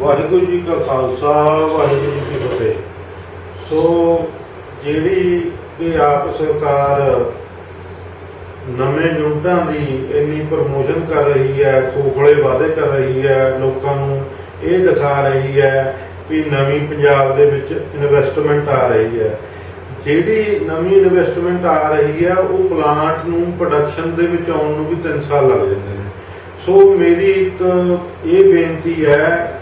ਵਾਹਿਗੁਰੂ ਜੀ ਕਾ ਖਾਲਸਾ, ਵਾਹਿਗੁਰੂ ਜੀ ਕੀ ਫਤਿਹ। ਸੋ ਜਿਹੜੀ ਕਿ ਆਪ ਸਰਕਾਰ ਨਵੇਂ ਯੁੱਧਾਂ ਦੀ ਇੰਨੀ ਪ੍ਰਮੋਸ਼ਨ ਕਰ ਰਹੀ ਹੈ, ਖੋਖਲੇ ਵਾਅਦੇ ਕਰ ਰਹੀ ਹੈ, ਲੋਕਾਂ ਨੂੰ ਇਹ ਦਿਖਾ ਰਹੀ ਹੈ ਕਿ ਨਵੀਂ ਪੰਜਾਬ ਦੇ ਵਿੱਚ ਇਨਵੈਸਟਮੈਂਟ ਆ ਰਹੀ ਹੈ। ਜਿਹੜੀ ਨਵੀਂ ਇਨਵੈਸਟਮੈਂਟ ਆ ਰਹੀ ਹੈ, ਉਹ ਪਲਾਂਟ ਨੂੰ ਪ੍ਰੋਡਕਸ਼ਨ ਦੇ ਵਿੱਚ ਆਉਣ ਨੂੰ ਵੀ 3 ਸਾਲ ਲੱਗ ਜਾਂਦੇ ਨੇ। ਸੋ ਮੇਰੀ ਇੱਕ ਇਹ ਬੇਨਤੀ ਹੈ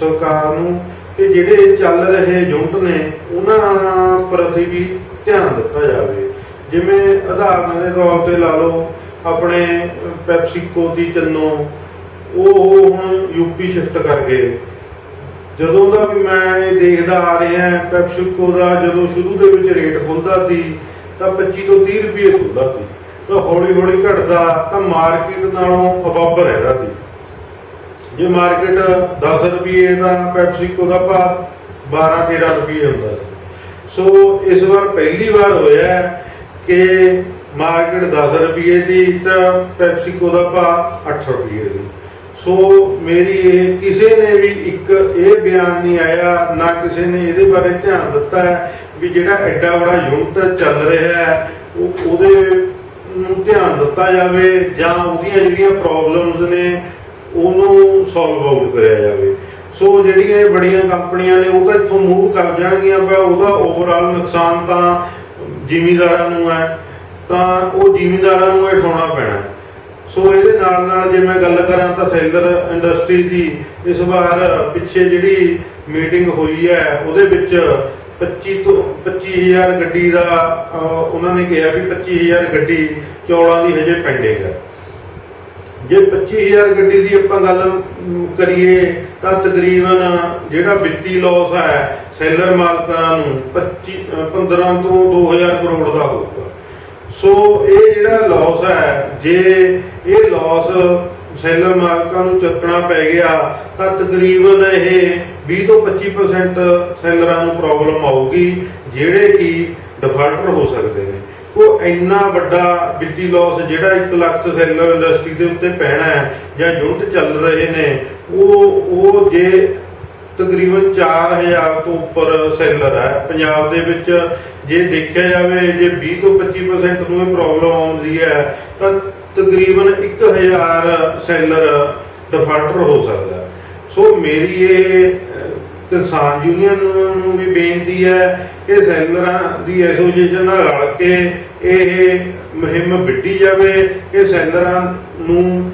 ਸਰਕਾਰ ਨੂੰ ਕਿ ਜਿਹੜੇ ਚੱਲ ਰਹੇ ਯੂਨਿਟ ਨੇ, ਉਹਨਾਂ ਪ੍ਰਤੀ ਵੀ ਧਿਆਨ ਦਿੱਤਾ ਜਾਵੇ। ਜਿਵੇਂ ਉਦਾਹਰਨ ਦੇ ਤੌਰ ਤੇ ਲਾ ਲਓ, ਆਪਣੇ ਪੈਪਸੀਕੋ ਦੀ ਚੰਨੋ, ਉਹ ਹੁਣ ਯੂਪੀ ਸ਼ਿਫਟ ਕਰ ਗਏ। ਜਦੋਂ ਦਾ ਵੀ ਮੈਂ ਇਹ ਦੇਖਦਾ ਆ ਰਿਹਾ ਪੈਪਸੀਕੋ ਦਾ ਜਦੋਂ ਸ਼ੁਰੂ ਦੇ ਵਿੱਚ ਰੇਟ ਖੁੱਲਦਾ ਸੀ, ਤਾਂ 25 ਤੋਂ 30 ਰੁਪਏ ਖੁੱਲਦਾ ਸੀ। ਤਾਂ ਹੌਲੀ ਹੌਲੀ ਘਟਦਾ, ਤਾਂ ਮਾਰਕੀਟ ਨਾਲੋਂ ਅਬੱਬ ਰਹਿਦਾ ਸੀ। ਜੇ ਮਾਰਕੀਟ 10 ਰੁਪਏ ਦਾ ਪੈਪਸੀਕੋ ਦਾ ਭਾਅ 12 13 ਰੁਪਏ ਹੁੰਦਾ ਸੀ। ਸੋ ਇਸ ਵਾਰ ਪਹਿਲੀ ਵਾਰ ਹੋਇਆ ਕਿ ਮਾਰਕੀਟ 10 ਰੁਪਏ ਦੀ ਤਾਂ ਪੈਪਸੀਕੋ ਦਾ ਭਾਅ 8 ਰੁਪਏ ਦੀ। ਸੋ ਮੇਰੀ ਇਹ ਕਿਸੇ ਨੇ ਵੀ ਇੱਕ ਇਹ ਬਿਆਨ ਨਹੀਂ ਆਇਆ, ਨਾ ਕਿਸੇ ਨੇ ਇਹਦੇ ਬਾਰੇ ਧਿਆਨ ਦਿੱਤਾ ਹੈ ਵੀ ਜਿਹੜਾ ਐਡਾ ਬੜਾ ਯੂਨਿਟ ਚੱਲ ਰਿਹਾ ਹੈ ਉਹਦੇ ਨੂੰ ਧਿਆਨ ਦਿੱਤਾ ਜਾਵੇ ਜਾਂ ਉਹਦੀਆਂ ਜਿਹੜੀਆਂ ਪ੍ਰੋਬਲਮਸ ਨੇ ਉਹਨੂੰ ਸੋਲਵ ਆਊਟ ਕਰਿਆ ਜਾਵੇ। ਸੋ ਜਿਹੜੀਆਂ ਇਹ ਬੜੀਆਂ ਕੰਪਨੀਆਂ ਨੇ ਉਹ ਤਾਂ ਇੱਥੋਂ ਮੂਵ ਕਰ ਜਾਣਗੀਆਂ ਪਰ ਉਹਦਾ ਓਵਰਆਲ ਨੁਕਸਾਨ ਤਾਂ ਜ਼ਿਮੀਂਦਾਰਾਂ ਨੂੰ ਹੈ। ਤਾਂ ਉਹ ਜ਼ਿਮੀਂਦਾਰਾਂ ਨੂੰ ਇਹ ਉਠਾਉਣਾ ਪੈਣਾ। ਸੋ ਇਹਦੇ ਨਾਲ ਨਾਲ ਜੇ ਮੈਂ ਗੱਲ ਕਰਾਂ ਤਾਂ ਸੈਲਰ ਇੰਡਸਟਰੀ ਦੀ ਇਸ ਵਾਰ ਪਿੱਛੇ ਜਿਹੜੀ ਮੀਟਿੰਗ ਹੋਈ ਹੈ ਉਹਦੇ ਵਿੱਚ 25 ਤੋਂ 25000 ਗੱਡੀ ਦਾ ਅਹ, ਉਹਨਾਂ ਨੇ ਕਿਹਾ ਵੀ 25000 ਗੱਡੀ ਚੌਲਾਂ ਦੀ ਹਜੇ ਪੈਂਡਿੰਗ ਹੈ। ਜੇ 25000 ਗੱਡੀ ਦੀ ਆਪਾਂ ਗੱਲ ਕਰੀਏ ਤਾਂ ਤਕਰੀਬਨ ਜਿਹੜਾ ਵਿੱਤੀ ਲਾਸ ਹੈ ਸੈਲਰ ਮਾਲਕਾਂ ਨੂੰ 25 ਅ, 15 ਤੋਂ 2000 ਕਰੋੜ ਦਾ ਹੋਊਗਾ। ਸੋ ਇਹ ਜਿਹੜਾ ਲਾਸ ਹੈ ਜੇ ਇਹ ਲਾਸ ਸੈਲਰ ਮਾਲਕਾਂ ਨੂੰ ਚੱਕਣਾ ਪੈ ਗਿਆ ਤਾਂ ਤਕਰੀਬਨ ਇਹ 20 ਤੋਂ 25% ਸੈਲਰਾਂ ਨੂੰ ਪ੍ਰੋਬਲਮ ਆਊਗੀ ਜਿਹੜੇ ਕਿ ਡਿਫਾਲਟਰ ਹੋ ਸਕਦੇ ਨੇ। ਉਹ ਇੰਨਾ ਵੱਡਾ ਵਿੱਤੀ ਲਾਸ ਜਿਹੜਾ 1 ਲੱਖ ਸੈਲਰ ਇੰਡਸਟਰੀ ਦੇ ਉੱਤੇ ਪੈਣਾ ਹੈ ਜਾਂ ਯੂਨਿਟ ਚੱਲ ਰਹੇ ਨੇ, ਉਹ ਉਹ ਜੇ ਤਕਰੀਬਨ 4000 ਤੋਂ ਉੱਪਰ ਸੈਲਰ ਹੈ। ਪੰਜਾਬ ਦੇ ਵਿੱਚ ਜੇ ਦੇਖਿਆ ਜਾਵੇ, ਜੇ 20 ਤੋਂ 25% ਨੂੰ ਇਹ ਪ੍ਰੋਬਲਮ ਆਉਂਦੀ ਹੈ, ਤਾਂ ਤਕਰੀਬਨ 1000 ਸੈਲਰ ਡਿਫਾਲਟਰ ਹੋ ਸਕਦਾ ਸੋ ਮੇਰੀ ਇਹ ਕਿਸਾਨ ਯੂਨੀਅਨ ਨੂੰ ਵੀ ਬੇਨਤੀ ਹੈ ਕਿ ਸੈਲਰਾਂ ਦੀ ਐਸੋਸੀਏਸ਼ਨ ਨਾਲ ਰਲ ਕੇ ਇਹ ਮੁਹਿੰਮ ਵਿੱਢੀ ਜਾਵੇ, ਕਿ ਸੈਲਰਾਂ ਨੂੰ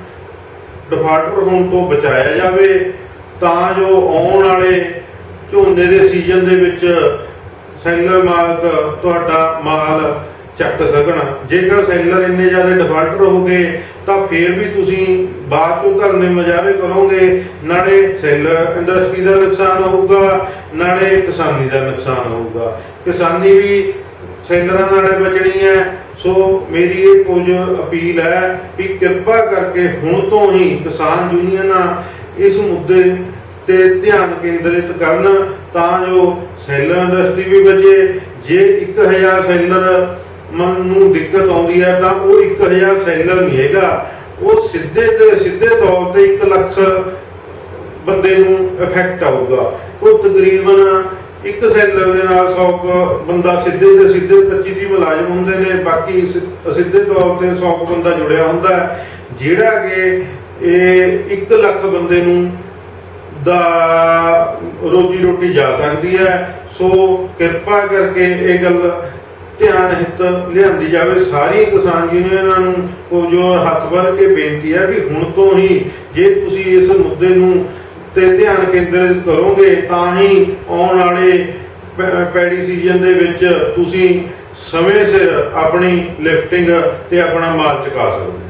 ਡਿਫਾਲਟਰ ਹੋਣ ਤੋਂ ਬਚਾਇਆ ਜਾਵੇ, ਤਾਂ ਜੋ ਆਉਣ ਵਾਲੇ ਝੋਨੇ ਦੇ ਸੀਜ਼ਨ ਦੇ ਵਿੱਚ ਸੈਲਰ ਮਾਲਕ ਤੁਹਾਡਾ ਮਾਲ ਚੱਕ ਸਕਣ। ਜੇਕਰ ਸੈਲਰ ਇੰਨੇ ਜ਼ਿਆਦਾ ਡਿਫਾਲਟਰ ਹੋ ਗਏ ਤਾਂ ਫਿਰ ਵੀ ਤੁਸੀਂ ਬਾਅਦ ਚੋਂ ਧਰਨੇ ਮਜਾਰੇ ਕਰੋਗੇ। ਨਾਲੇ ਸੈਲਰ ਇੰਡਸਟਰੀ ਦਾ ਨੁਕਸਾਨ ਹੋਊਗਾ, ਨਾਲੇ ਕਿਸਾਨੀ ਦਾ ਨੁਕਸਾਨ ਹੋਊਗਾ। ਕਿਸਾਨੀ ਵੀ ਸੈਲਰਾਂ ਨਾਲੇ ਬਚਣੀ ਹੈ। ਸੋ ਮੇਰੀ ਇਹ ਕੁਝ ਅਪੀਲ ਹੈ ਕਿ ਕਿਰਪਾ ਕਰਕੇ ਹੁਣ ਤੋਂ ਹੀ ਕਿਸਾਨ ਯੂਨੀਅਨਾਂ ਇਸ ਮੁੱਦੇ ਤੇ ਧਿਆਨ ਕੇਂਦਰਿਤ ਕਰਨ ਤਾਂ ਜੋ ਸੈਲਰ ਇੰਡਸਟਰੀ ਵੀ ਬਚੇ। ਜੇ 1000 ਸੈਲਰ ਮਨ ਨੂੰ ਦਿੱਕਤ ਆਉਂਦੀ ਹੈ, ਤਾਂ ਉਹ 1000 ਸੈਲਰ ਨਹੀਂ ਹੈਗਾ। ਉਹ ਸਿੱਧੇ ਤੇ ਸਿੱਧੇ ਤੌਰ ਤੇ 1 ਲੱਖ ਬੰਦੇ ਨੂੰ ਇਫੈਕਟ ਆਊਗਾ। ਉਹ ਤਕਰੀਬਨ ਇੱਕ ਸੈਲਰ ਦੇ ਨਾਲ 100 ਬੰਦਾ ਸਿੱਧੇ ਤੇ ਸਿੱਧੇ 25 ਦੀ ਮੁਲਾਜ਼ਮ ਹੁੰਦੇ ਨੇ, ਬਾਕੀ ਸਿ- ਸਿੱਧੇ ਤੌਰ ਤੇ 100 ਕੁ ਬੰਦਾ ਜੁੜਿਆ ਹੁੰਦਾ ਜਿਹੜਾ ਕਿ ਇਹ 1 ਲੱਖ ਬੰਦੇ ਨੂੰ ਦਾ ਰੋਜੀ ਰੋਟੀ ਜਾ ਸਕਦੀ ਹੈ। ਸੋ ਕਿਰਪਾ ਕਰਕੇ ਇਹ ਗੱਲ ਧਿਆਨ ਹਿੱਤ ਲਿਆਂਦੀ ਜਾਵੇ। ਸਾਰੀ ਕਿਸਾਨ ਯੂਨੀਅਨਾਂ ਨੂੰ ਕੋ ਜੋ ਹੱਥ ਬੰਨ੍ਹ ਕੇ ਬੇਨਤੀ ਹੈ ਵੀ ਹੁਣ ਤੋਂ ਹੀ ਜੇ ਤੁਸੀਂ ਇਸ ਮੁੱਦੇ ਨੂੰ ਤੇ ਧਿਆਨ ਕੇਂਦਰਿਤ ਕਰੋਗੇ, ਤਾਂ ਹੀ ਆਉਣ ਵਾਲੇ ਪੈ- ਪੈੜੀ ਸੀਜ਼ਨ ਦੇ ਵਿੱਚ ਤੁਸੀਂ ਸਮੇਂ ਸਿਰ ਆਪਣੀ ਲਿਫਟਿੰਗ ਤੇ ਆਪਣਾ ਮਾਲ ਚੁਕਾ ਸਕਦੇ